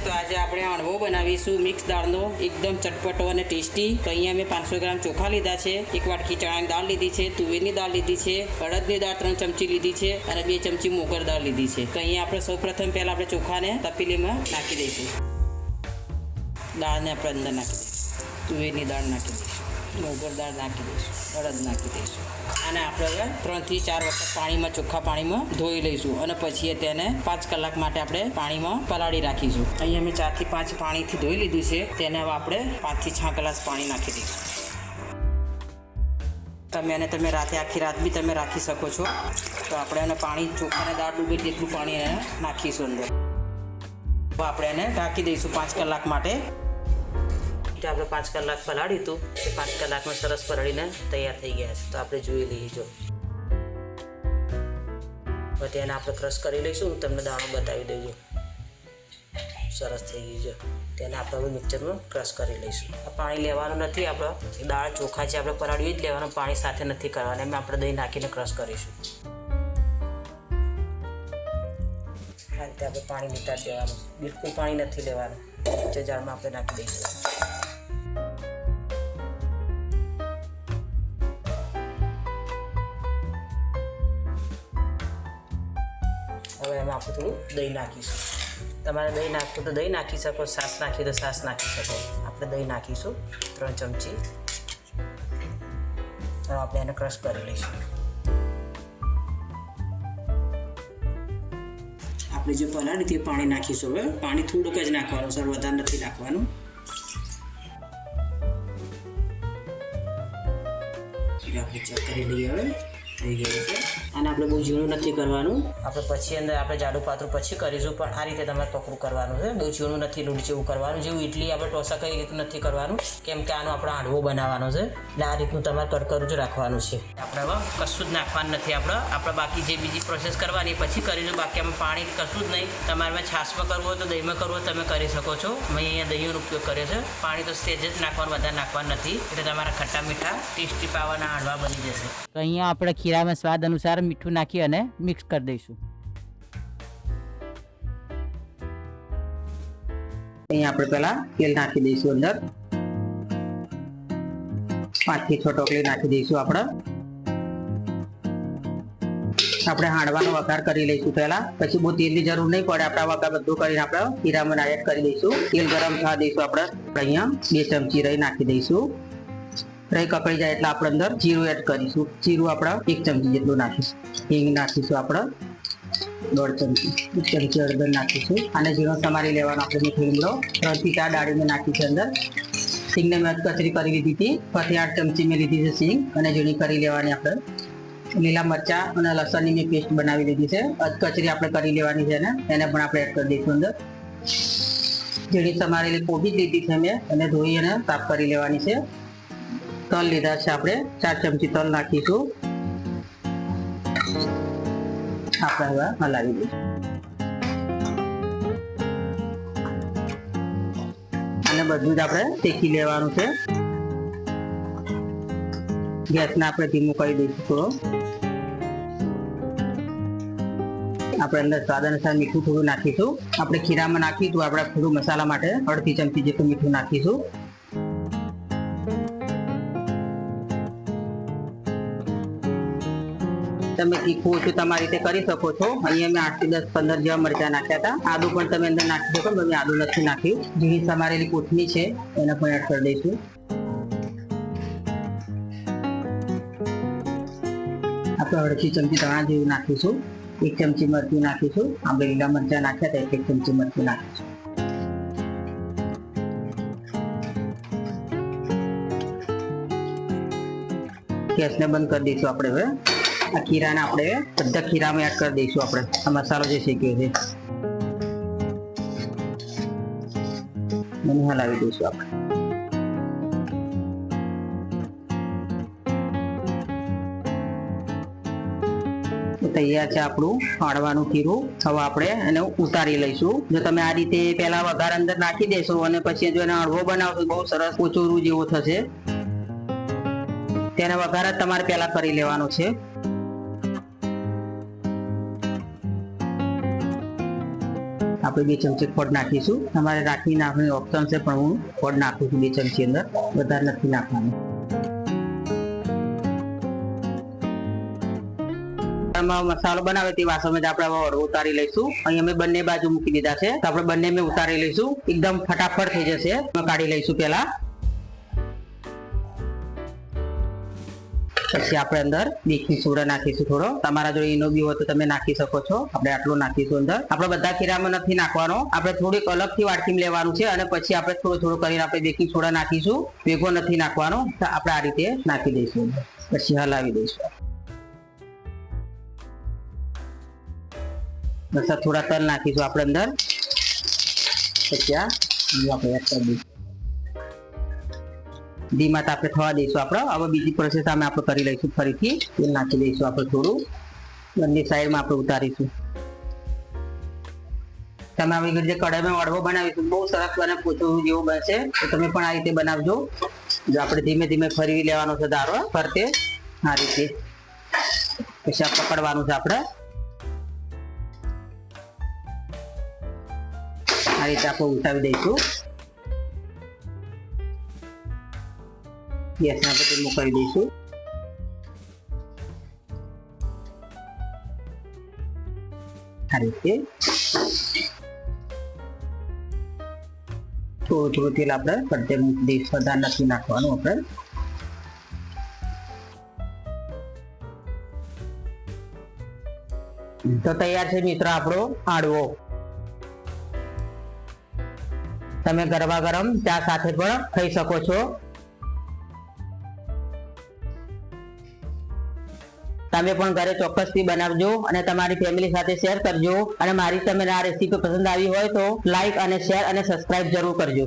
દોસ્તો, આજે આપણે અણવો બનાવીશું. મિક્સ દાળનો એકદમ ચટપટો અને ટેસ્ટી. તો અહીંયા મેં પાંચસો ગ્રામ ચોખા લીધા છે. એક વાટકી ચણાની દાળ લીધી છે, તુવેરની દાળ લીધી છે, અડદની દાળ ત્રણ ચમચી લીધી છે અને બે ચમચી મોગર દાળ લીધી છે. તો અહીંયા આપણે સૌપ્રથમ પહેલાં આપણે ચોખાને તપેલીમાં નાખી દઈશું. દાળને આપણે અંદર નાખી દઈશું. તુવેરની દાળ નાખી દઈશું. મોગર નાખી દઈશું, અડદ નાખી દઈશું. અને આપણે હવે ત્રણથી ચાર વખત પાણીમાં, ચોખ્ખા પાણીમાં ધોઈ લઈશું અને પછી તેને પાંચ કલાક માટે આપણે પાણીમાં પલાળી રાખીશું. અહીંયા મેં ચારથી પાંચ પાણીથી ધોઈ લીધું છે, તેને હવે આપણે પાંચથી છ ગ્લાસ પાણી નાખી દઈશું. તમે એને તમે રાતે આખી રાત બી તમે રાખી શકો છો. તો આપણે એને પાણી, ચોખાને દાળ ડૂબે તેટલું પાણી એને નાખીશું અંદર. આપણે એને ઢાંકી દઈશું પાંચ કલાક માટે. જે આપણે પાંચ કલાક પલાળ્યું હતું એ પાંચ કલાકમાં સરસ પલાળીને તૈયાર થઈ ગયા છે. તો આપણે જોઈ લઈએ જો. હવે તેને આપણે ક્રશ કરી લઈશું. હું તમને દાણો બતાવી દઉં સરસ થઈ ગયું છે. તેને આપણે હવે મિક્સરમાં ક્રશ કરી લઈશું. આ પાણી લેવાનું નથી. આપણે દાળ ચોખા છે આપણે પલાળ્યું જ લેવાનું. પાણી સાથે નથી કરવાનું. એમ આપણે દહીં નાખીને ક્રશ કરીશું. આ રીતે આપણે પાણી નીતાર દેવાનું. બિલકુલ પાણી નથી લેવાનું. જે જાળમાં આપણે નાખી દઈશું. હવે એમાં આપણે થોડું દહીં નાખીશું. તમારે દહીં નાખવું તો દહીં નાખી શકો, સાસ નાખી તો સાસ નાખી શકો. આપણે દહીં નાખીશું ત્રણ ચમચી. આપણે એને ક્રશ કરી લઈશું. આપણે જે પલાળી તે પાણી નાખીશું હવે. પાણી થોડુંક જ નાખવાનું, સર વધારે નથી નાખવાનું. આપણે ચેક કરી લઈએ હવે. થઈ ગયું છે. અને આપણે બહુ ઝીણું નથી કરવાનું. આપણે પછી અંદર આપણે જાડું પાતળું પછી કરીશું, પણ આ રીતે તમારે ટોકરું કરવાનું છે. બહુ ઝીણું નથી લૂંટ જેવું કરવાનું. જેવું ઇડલી આપણે ટોસા કઈ રીતનું નથી કરવાનું, કેમ કે આનો આપણે હાંડવો બનાવવાનો છે. એટલે આ રીતનું તમારે કડકરું જ રાખવાનું છે. આપણે હવે કશું જ નાખવાનું નથી આપણે. આપણે બાકી જે બીજી પ્રોસેસ કરવાની પછી કરીશું. બાકી અમે પાણી કશું જ નહીં. તમારે છાશમાં કરવું હોય તો દહીંમાં કરવું તમે કરી શકો છો. મેં અહીંયા દહીંનો ઉપયોગ કર્યો છે પાણી તો સ્ટેજ જ નાખવાનું, વધારે નાખવાનું નથી. એટલે તમારા ખટ્ટા મીઠા, ટેસ્ટી પાવાના હાંડવા બની જશે. અહીંયા આપણે ખીરામાં સ્વાદ અનુસાર મીઠું નાખી અને મિક્સ કરી દઈશું. અહીંયા આપણે પહેલા તેલ નાખી દઈશું અંદર. પાંચથી છ ટોકલી નાખી દઈશું આપણે. આપણે હાંડવાનો વઘાર કરી લઈશું પહેલા. પછી બહુ તેલની જરૂર નહીં પડે. આપણે વઘાર બધું કરીને આપણે હીરામાં એડ કરી દઈશું. તેલ ગરમ થવા દઈશું આપણે. અહીંયા બે ચમચી રહી નાખી દઈશું. રહી કપાઈ જાય એટલે આપણે અંદર જીરું એડ કરીશું. જીરું આપણે એક ચમચી જેટલું નાખીશું. હિંગ નાખીશું આપણે. દોઢ ચમચી. એક ચમચી અડધન નાખીશું. અને જીરો સમારી લેવાનો આપણે મીઠો લીમડો ત્રણથી ચાર ડાળીને નાખીશું અંદર. સિંગને મેં કચરી કરી લીધી હતી. પછી આઠ ચમચી મેં લીધી છે સિંગ અને ઝીણી કરી લેવાની આપણે લીલા મરચા અને લસણની મેં પેસ્ટ બનાવી લીધી છે. કચરી આપણે કરી લેવાની છે ને એને પણ આપણે એડ કરી દઈશું અંદર. ઝીણી સમારેલી કોબી લીધી છે મેં. અને ધોઈ અને સાફ કરી લેવાની છે. તલ લીધા છે આપણે. ચાર ચમચી તલ નાખીશું. આપણે હવે હલાવી દઈશું. અને બધું જ આપણે શેકી લેવાનું છે. ગેસને આપણે ધીમું કરી દઈશું થોડો. આપણે અંદર સ્વાદ અનુસાર મીઠું થોડું નાખીશું. આપણે ખીરામાં નાખીશું આપણે થોડું મસાલા માટે અડધી ચમચી જેટલું મીઠું નાખીશું. તમે તીખું ઓછું તમારી રીતે કરી શકો છો. અહીંયા મેં આઠથી દસ, પંદર જેવા મરચા નાખ્યા હતા. આદુ પણ તમે અંદર નાખી શકો, પણ મેં આદુ નથી નાખ્યું. ઝીણી સમારેલી કોથમી છે, એને પણ એડ કરી દઈશું. આપણે અડધી ચમચી ધાણા જેવું નાખીશું. એક ચમચી મરચું નાખીશું. આપણે લીલા મરચા નાખ્યા હતા, એક એક ચમચી મરચું નાખીશું. ગેસને બંધ કરી દઈશું આપણે હવે. આ ખીરાને આપણે બધા ખીરામાં એડ કરી દઈશું આપણે. આ મસાલો જે શેક્યો છે. મને હલાવી દઈશું આપણે. તૈયાર છે આપણું ફાળવાનું ખીરું. હવે આપણે એને ઉતારી લઈશું. જો તમે આ રીતે પહેલા વઘાર અંદર નાખી દેશો અને પછી જો એને હળવો બનાવશો બહુ સરસ કોચોરું જેવો થશે. તેને વઘાર જ તમારે પહેલા કરી લેવાનો છે. આપણે બે ચમચી ખોટ નાખીશું. તમારે રાખી નાખવાની ઓપ્શન છે પણ હું ખોટ નાખું છું બે ચમચી અંદર. વધારે નથી નાખવાનું. મસાલો બનાવે તે વાસણમાં આપણે ઉતારી લઈશું. અહીં અમે બંને બાજુ મૂકી દીધા છે. આપણે બંને મેં ઉતારી લઈશું. એકદમ ફટાફટ થઈ જશે. કાઢી લઈશું પહેલા. પછી આપણે અંદર બેકિંગ સોડા નાખીશું થોડો. તમારા જો ઇનો બી હોય તો તમે નાખી શકો છો. આપણે આટલો નાખીશું અંદર. આપણે બધા ખીરામાં નથી નાખવાનો. આપણે થોડીક અલગથી વાટકીમ લેવાનું છે અને પછી આપણે થોડું થોડું કરીને આપણે બેકિંગ સોડા નાખીશું. ભેગો નથી નાખવાનો. આપણે આ રીતે નાખી દઈશું. પછી હલાવી દઈશું. થોડા તલ નાખીશું આપણે અંદર. પછી આ આપણે એડ કરી દઈશું. ધીમા તાપે થવા દઈશું આપણે. હવે બીજી પ્રોસેસ અમે આપણે કરી લઈશું ફરીથી. તેલ નાખી દઈશું આપણે થોડું. બંને સાઈડમાં આપણે ઉતારીશું. તમે આવી રીતે કઢાઈમાં અડવો બનાવીશું. બહુ સરસ બને પૂછવું જેવું બનશે. તો તમે પણ આ રીતે બનાવજો. જો આપણે ધીમે ધીમે ફરવી લેવાનો છે દારો ફરતે. આ રીતે. પછી પકડવાનું છે આપણે. આ રીતે આપણે ઉતારી દઈશું. ગેસના તેલ મુકાવી દઈશું. થોડું થોડું તેલ આપણે પડતે મૂકી દઈશું. વધારે નથી નાખવાનું આપણે. તો તૈયાર છે મિત્ર આપણો આડવો. તમે ગરમા ગરમ ચા સાથે પણ ખાઈ શકો છો. તમે પણ ઘરે ચોક્કસથી બનાવજો અને તમારી ફેમિલી સાથે શેર કરજો અને મારી તમને આ રેસીપી પસંદ આવી હોય તો લાઈક અને શેર અને સબસ્ક્રાઇબ જરૂર કરજો.